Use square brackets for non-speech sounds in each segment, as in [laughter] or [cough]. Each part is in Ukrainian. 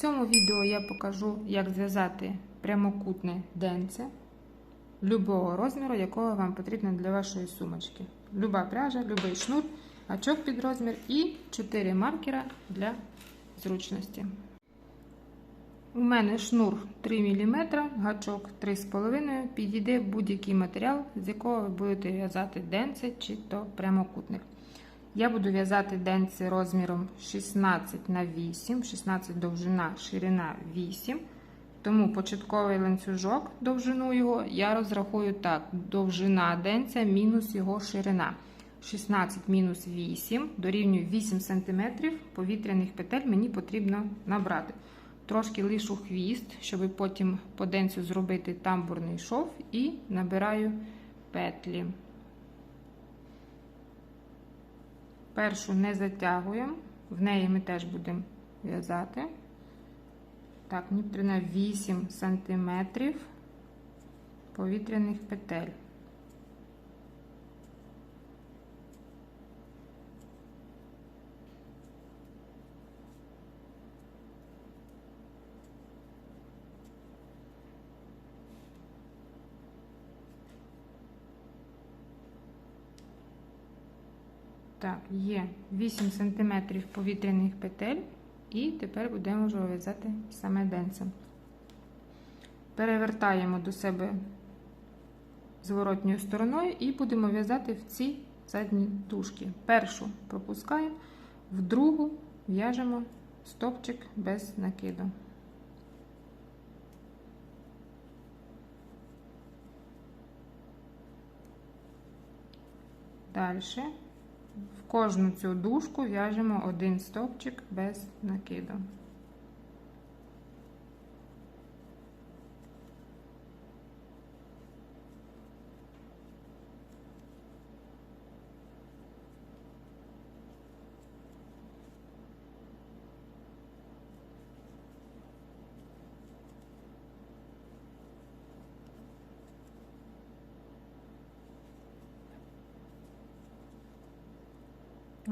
В цьому відео я покажу, як зв'язати прямокутне денце любого розміру, якого вам потрібно для вашої сумочки. Люба пряжа, любий шнур, гачок під розмір і 4 маркера для зручності. У мене шнур 3 мм, гачок 3,5 Підійде будь-який матеріал, з якого ви будете в'язати денце чи то прямокутник. Я буду в'язати денці розміром 16 на 8, 16 довжина, ширина 8. Тому початковий ланцюжок, довжину його, я розрахую так: довжина денця мінус його ширина. 16 мінус 8 дорівнює 8 см повітряних петель мені потрібно набрати. Трошки лишу хвіст, щоб потім по денцю зробити тамбурний шов і набираю петлі. Першу не затягуємо, в неї ми теж будемо в'язати. Так, мені потрібно 8 см повітряних петель. Так, є 8 см повітряних петель, і тепер будемо вже в'язати саме денцем. Перевертаємо до себе зворотньою стороною і будемо в'язати в ці задні дужки. Першу пропускаємо, в другу в'яжемо стопчик без накиду. Далі в кожну цю дужку в'яжемо один стовпчик без накиду.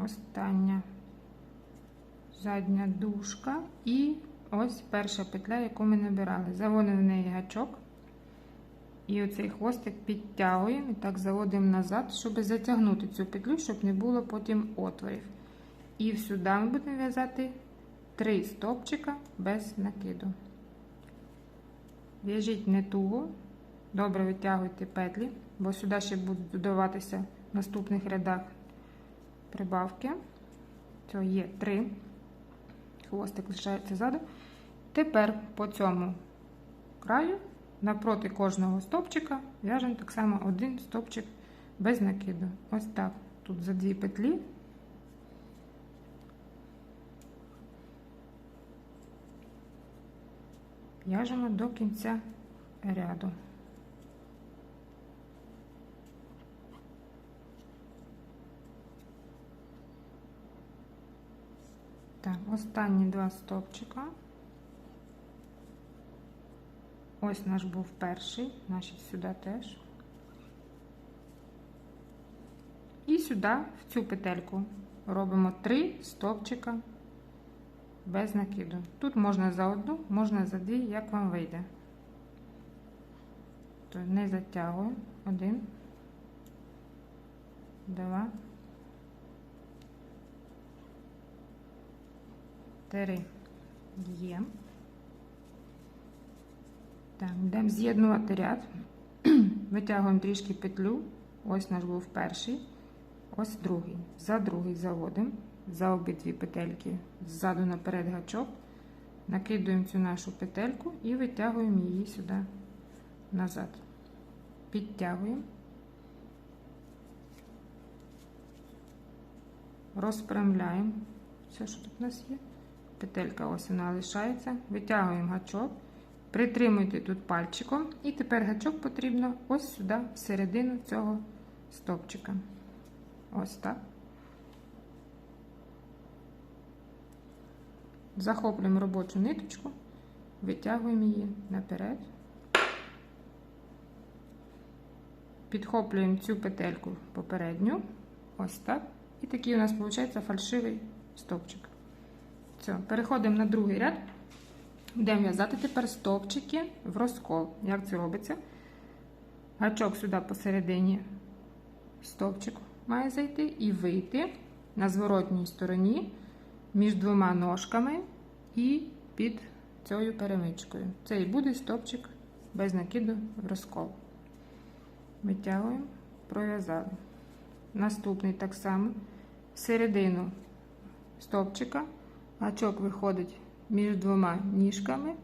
Остання задня дужка і ось перша петля, яку ми набирали. Заводимо в неї гачок. І оцей хвостик підтягуємо і так заводимо назад, щоб затягнути цю петлю, щоб не було потім отворів. І сюди ми будемо в'язати 3 стовпчика без накиду. В'яжіть не туго, добре витягуйте петлі, бо сюди ще будуть додаватися в наступних рядах прибавки. Цього є три. Хвостик лишається ззаду. Тепер по цьому краю, напроти кожного стопчика, в'яжемо так само один стопчик без накиду. Ось так. Тут за дві петлі. В'яжемо до кінця ряду. Так, останні два стовпчика. Ось наш був перший, значить сюди теж. І сюди, в цю петельку, робимо три стовпчика без накиду. Тут можна за одну, можна за дві, як вам вийде. То не затягую. Один, два. Три є. Так, йдемо з'єднувати ряд. [clears throat] Витягуємо трішки петлю. Ось наш був перший, ось другий. За другий заводимо за обидві петельки ззаду наперед гачок. Накидуємо цю нашу петельку і витягуємо її сюди назад. Підтягуємо. Розпрямляємо все, що тут у нас є. Петелька ось вона лишається. Витягуємо гачок, притримуйте тут пальчиком, і тепер гачок потрібно ось сюди, всередину цього стопчика. Ось так. Захоплюємо робочу ниточку, витягуємо її наперед, підхоплюємо цю петельку попередню, ось так. І такий у нас виходить фальшивий стовпчик. Все, переходимо на другий ряд. Будемо в'язати тепер стовпчики в розкол. Як це робиться? Гачок сюди посередині стовпчик має зайти і вийти на зворотній стороні між двома ножками і під цією перемичкою. Це і буде стовпчик без накиду в розкол. Витягуємо, пров'язали. Наступний так само всередину стовпчика гачок виходить між двома ніжками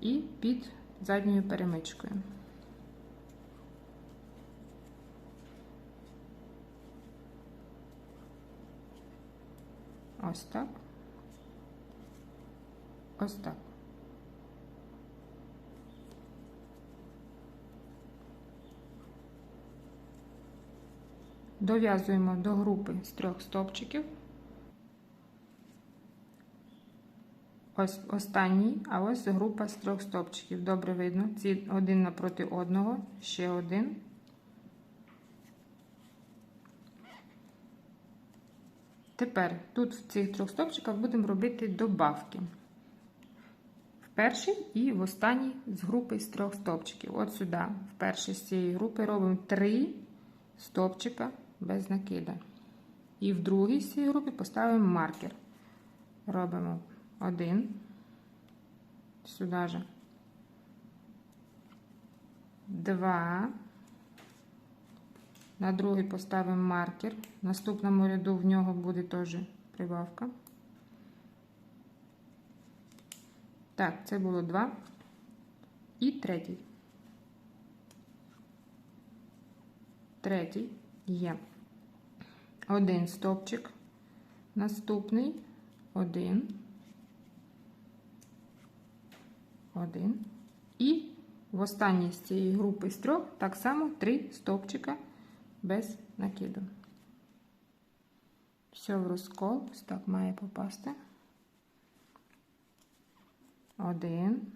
і під задньою перемичкою. Ось так. Ось так. Дов'язуємо до групи з трьох стовпчиків. Ось останній, а ось група з трьох стовпчиків. Добре видно. Ці один напроти одного, ще один. Тепер тут в цих трьох стовпчиках будемо робити добавки. В перший і в останній з групи з трьох стовпчиків. От сюди, в перший з цієї групи, робимо три стовпчика без накида. І в другій з цієї групи поставимо маркер. Робимо один, сюди же, два. На другий поставимо маркер. Наступному ряду в нього буде теж прибавка. Так, це було два. І третій. Третій є один стовпчик. Наступний один. Один. І в останній з цієї групи з трьох так само три стовпчика без накиду. Все в розкол, ось так має попасти. Один,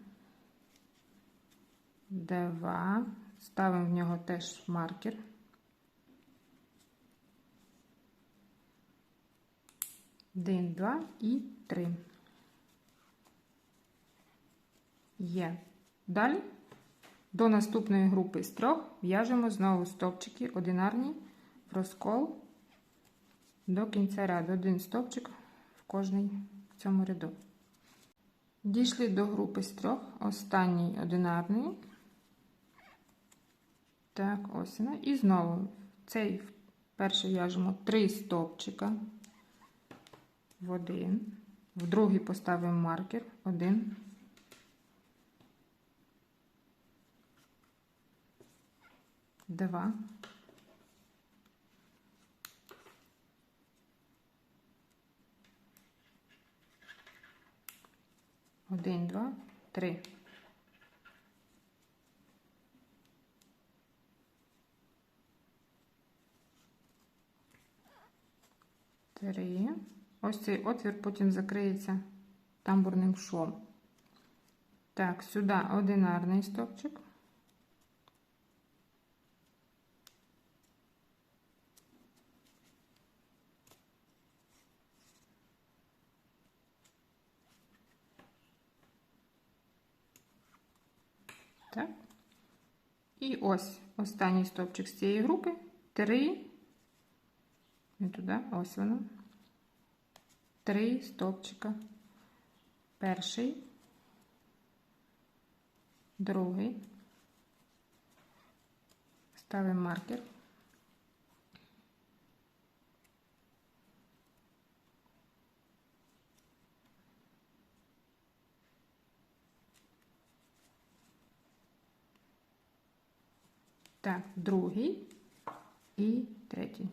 два. Ставимо в нього теж маркер. Один, два і три. Є. Далі до наступної групи з трьох в'яжемо знову стовпчики одинарні в розкол до кінця ряду. Один стовпчик в кожній в цьому ряду. Дійшли до групи з трьох, останній одинарний. Так, ось вона. І знову цей перший в'яжемо три стовпчика в один, в другий поставимо маркер, один. Два. Один, два, три. Три. Ось цей отвір потім закриється тамбурним швом. Так, сюди одинарний стопчик. Так. І ось останній стовпчик з цієї групи. Три. Не туди, ось воно. Три стовпчика. Перший, другий. Ставимо маркер. Так, другий і третій.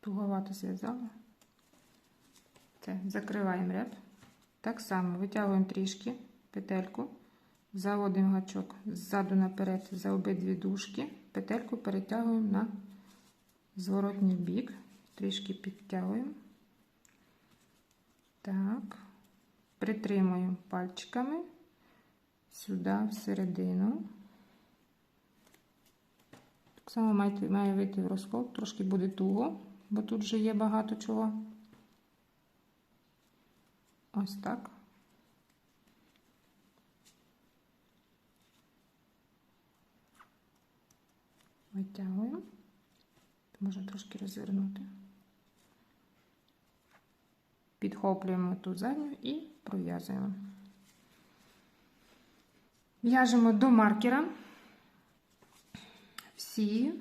Туговато зв'язала. Це, закриваємо ряд. Так само витягуємо трішки петельку, заводимо гачок ззаду наперед за обидві дужки, петельку перетягуємо на зворотній бік, трішки підтягуємо. Так, притримуємо пальчиками сюди, всередину. Так само має, має вийти в розкол, трошки буде туго, бо тут вже є багато чого. Ось так. Витягуємо. Можна трошки розвернути. Підхоплюємо ту задню і пров'язуємо. В'яжемо до маркера всі,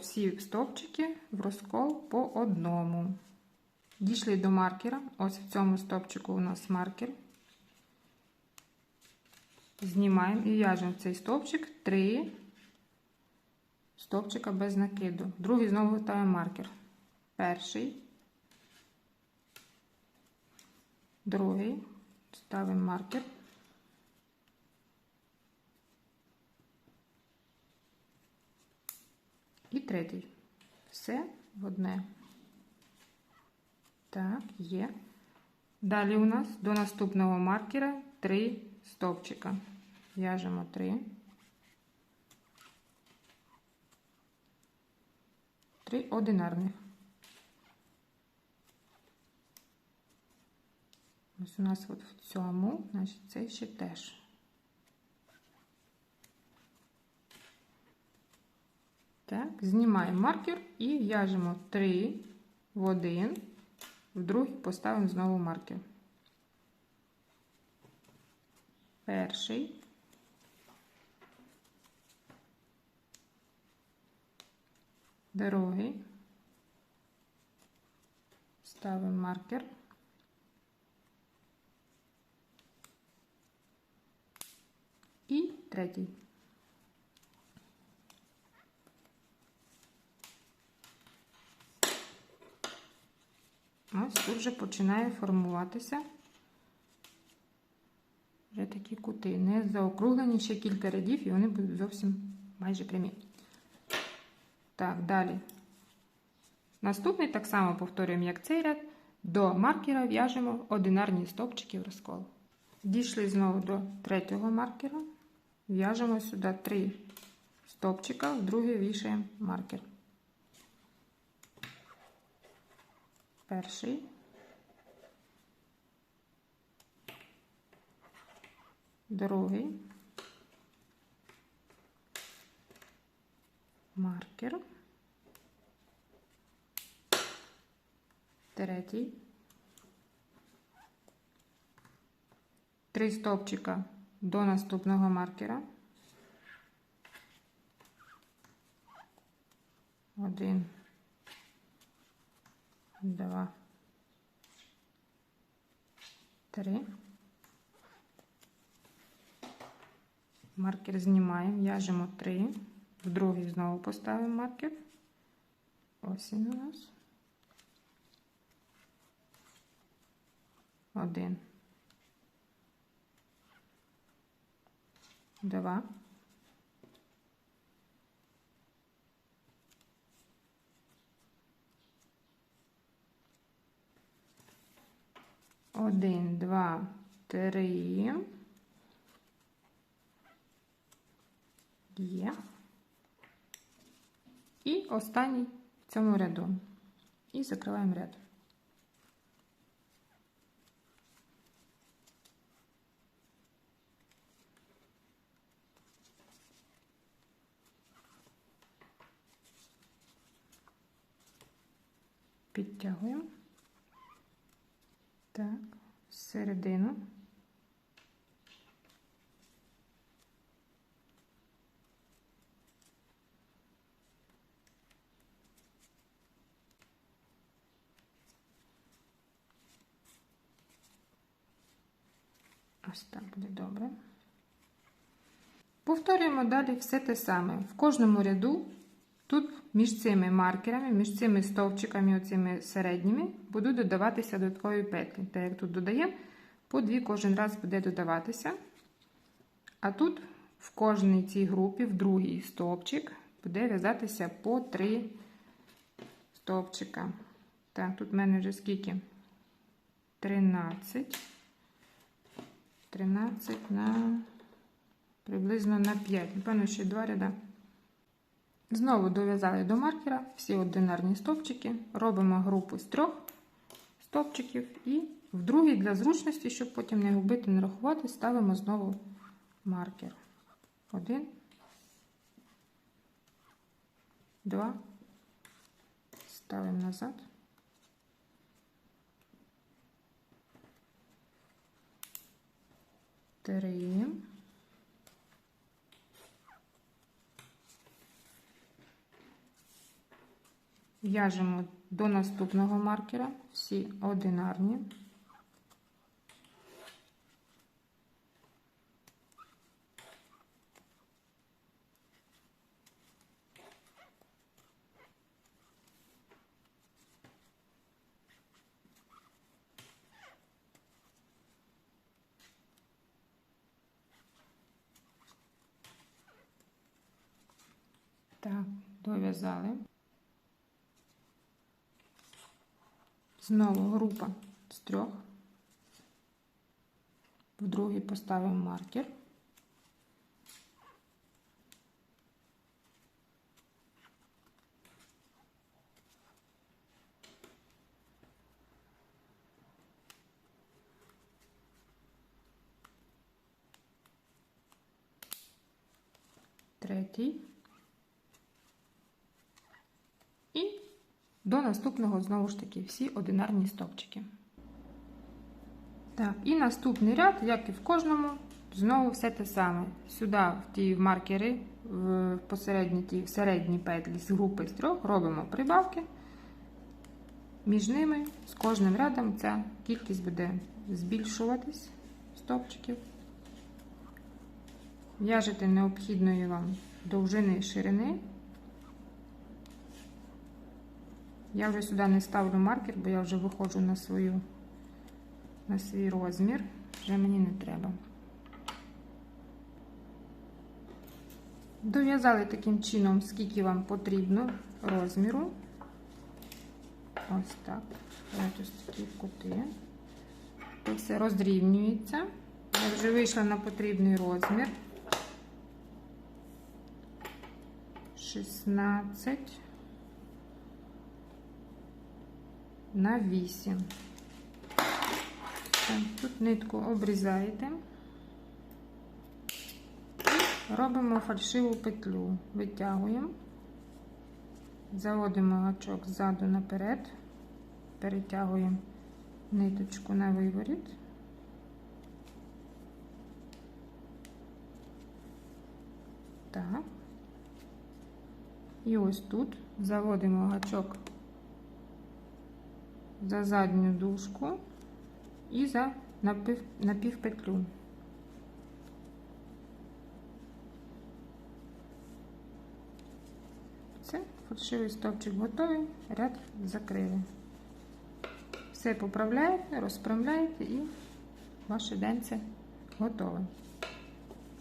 всі стовпчики в розкол по одному. Дійшли до маркера. Ось в цьому стовпчику у нас маркер. Знімаємо і в'яжемо цей стовпчик 3 стовпчика без накиду. Другий знову ставимо маркер. Перший, другий, ставимо маркер. І третій. Все в одне. Так, є. Далі у нас до наступного маркера 3 стовпчика. В'яжемо 3. 3 одинарних. Ось у нас от в цьому, значить, це ще теж. Так, знімаємо маркер і в'яжемо 3 в один, в другий поставимо знову маркер. Перший. Другий. Ставимо маркер. І третій. Ось тут вже починає формуватися вже такі кути. Не заокруглені ще кілька рядів, і вони будуть зовсім майже прямі. Так, далі. Наступний так само повторюємо, як цей ряд. До маркера в'яжемо одинарні стовпчики в розкол. Дійшли знову до третього маркера. В'яжемо сюди три стовпчика, в другий вішаємо маркер. Перший. Другий. Маркер. Третій. Три стовпчика до наступного маркера. Один, два, три. Маркер знімаємо, в'яжемо три. В другий знову поставимо маркер. Ось він у нас. Один. Два. Один, два, три. Є. І останній в цьому ряду. І закриваємо ряд. Підтягуємо. Так, середину. Ось так буде добре. Повторюємо далі все те саме. В кожному ряду, між цими маркерами, між цими стовпчиками, оцими середніми, будуть додаватися додаткові петлі. Так як тут додаємо, по дві кожен раз буде додаватися. А тут в кожній цій групі, в другий стовпчик, буде в'язатися по три стовпчика. Так, тут в мене вже скільки? 13. 13 на приблизно на 5. Напевно, ще два ряда. Знову дов'язали до маркера всі одинарні стовпчики, робимо групу з трьох стовпчиків і в другий для зручності, щоб потім не губити, не рахувати, ставимо знову маркер. Один, два, ставимо назад. Три. В'яжемо до наступного маркера всі одинарні. Так, дов'язали. Знову група з трьох. В другий поставимо маркер. Третій. І до наступного, знову ж таки, всі одинарні стовпчики. Так, і наступний ряд, як і в кожному, знову все те саме. Сюди, в ті маркери, в посередні ті в середній петлі з групи з трьох, робимо прибавки. Між ними з кожним рядом ця кількість буде збільшуватись стовпчиків. В'яжете необхідної вам довжини і ширини. Я вже сюди не ставлю маркер, бо я вже виходжу на свою, на свій розмір, вже мені не треба. Дов'язали таким чином, скільки вам потрібно розміру. Ось так. Ось такі кути. Це все розрівнюється. Я вже вийшла на потрібний розмір. 16. На 8. Так, тут нитку обрізаєте робимо фальшиву петлю, витягуємо, заводимо гачок ззаду наперед, перетягуємо ниточку на виворіт. Так. І ось тут заводимо гачок за задню дужку і за напів, напівпетлю. Все, фальшивий стовпчик готовий, ряд закрили. Все поправляєте, розправляєте і ваше денце готове.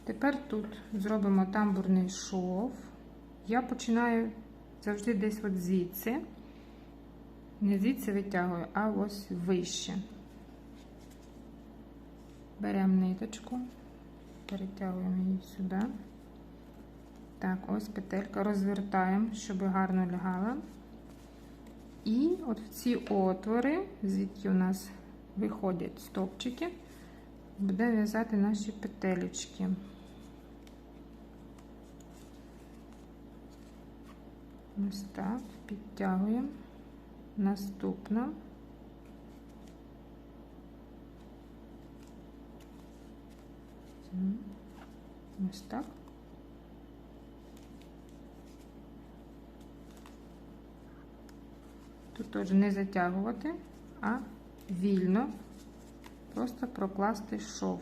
Тепер тут зробимо тамбурний шов. Я починаю завжди десь от звідси. Не звідси витягую, а ось вище. Беремо ниточку, перетягуємо її сюди. Так, ось петелька розвертаємо, щоб гарно лягала. І от в ці отвори, звідки у нас виходять стопчики, будемо в'язати наші петелечки. Ось так, підтягуємо. Наступна. Ось так. Тут теж не затягувати, а вільно просто прокласти шов.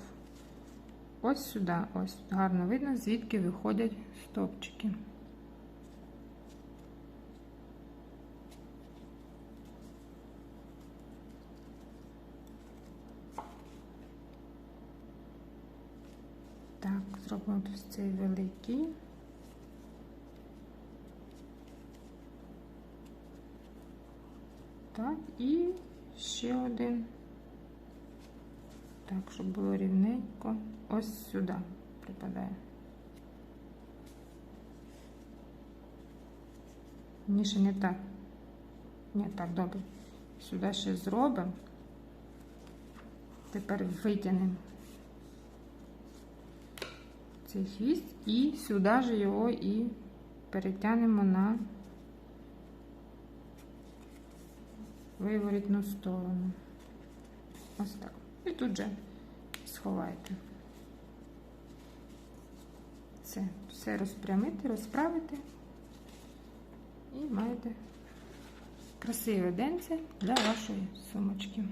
Ось сюди, ось гарно видно, звідки виходять стопчики. Так, зробимо ось цей великий. Так, і ще один. Так, щоб було рівненько. Ось сюди припадає. Ні, ще не так. Ні, так, добре. Сюди ще зробимо. Тепер витягнемо цей хвіст і сюди ж його і перетягнемо на виворітну сторону. Ось так. І тут же сховайте. Все, все розпрямити, розправити. І маєте красиве денце для вашої сумочки.